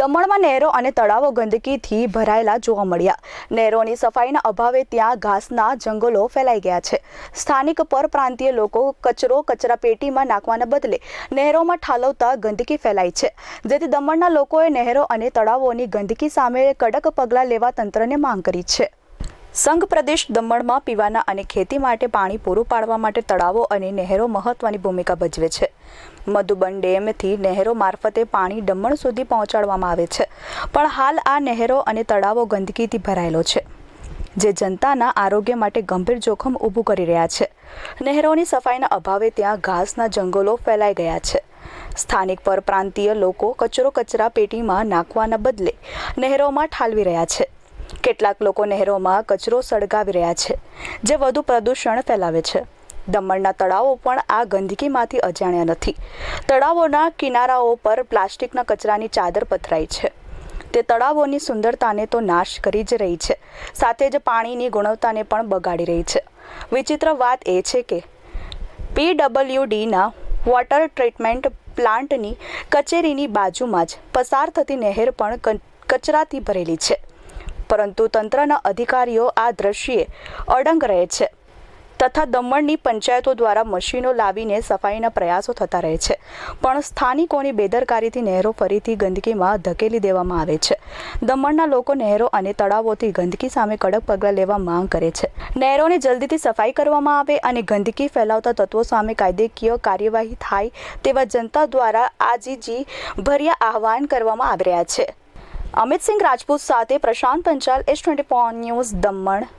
દમણમાં નહેરો અને તળાવો ગંદકીથી ભરાયેલા જોવા મળ્યા. નહેરોની સફાઈના અભાવે ત્યાં ઘાસના જંગલો ફેલાઈ ગયા છે. સ્થાનિક પરપ્રાંતીય લોકો કચરો કચરા પેટીમાં નાખવાના બદલે નહેરોમાં ઠાલવતા ગંદકી ફેલાઈ છે. જેથી દમણના લોકોએ નહેરો અને તળાવોની ગંદકી સામે કડક પગલાં લેવા તંત્રને માંગ કરી છે. સંઘ પ્રદેશ દમણમાં પીવાના અને ખેતી માટે પાણી પૂરું પાડવા માટે તળાવો અને નહેરો મહત્વની ભૂમિકા ભજવે છે. મધુબન ડેમથી નહેરો મારફતે પાણી દમણ સુધી પહોંચાડવામાં આવે છે. પણ હાલ આ નહેરો અને તળાવો ગંદકીથી ભરાયેલો છે, જે જનતાના આરોગ્ય માટે ગંભીર જોખમ ઊભું કરી રહ્યા છે. નહેરોની સફાઈના અભાવે ત્યાં ઘાસના જંગલો ફેલાઈ ગયા છે. સ્થાનિક પરપ્રાંતીય લોકો કચરો કચરા પેટીમાં નાખવાના બદલે નહેરોમાં ઠાલવી રહ્યા છે. કેટલાક લોકો નહેરોમાં કચરો સળગાવી રહ્યા છે, જે વધુ પ્રદૂષણ ફેલાવે છે. દમણના તળાવો પણ આ ગંદકીમાંથી અજાણ્યા નથી. તળાવોના કિનારાઓ પર પ્લાસ્ટિકના કચરાની ચાદર પથરાઈ છે. તે તળાવોની સુંદરતાને તો નાશ કરી જ રહી છે. સાથે જ પાણીની ગુણવત્તાને પણ બગાડી રહી છે. વિચિત્ર વાત એ છે કે પીડબલ્યુડીના વોટર ટ્રીટમેન્ટ પ્લાન્ટની કચેરીની બાજુમાં જ પસાર થતી નહેર પણ કચરાથી ભરેલી છે. પરંતુ તંત્રના અધિકારીઓ આ દ્રશ્યે અડંગ રહે છે. તથા દમણની પંચાયતો દ્વારા મશીનો લાવીને સફાઈના પ્રયાસો થતા રહે છે. પણ સ્થાનિકોની બેદરકારીથી નહેરો ફરીથી ગંદકીમાં ધકેલી દેવામાં આવે છે. દમણના લોકો નહેરો અને તળાવોથી ગંદકી સામે કડક પગલાં લેવા માંગ કરે છે. નહેરોને જલ્દીથી સફાઈ કરવામાં આવે અને ગંદકી ફેલાવતા તત્વો સામે કાયદેકીય કાર્યવાહી થાય તેવા જનતા દ્વારા આજીજી ભર્યા આહવાન કરવામાં આવી રહ્યા છે. અમિતસિંહ રાજપૂત સાથે Prashant Panchal, S twenty news, Daman.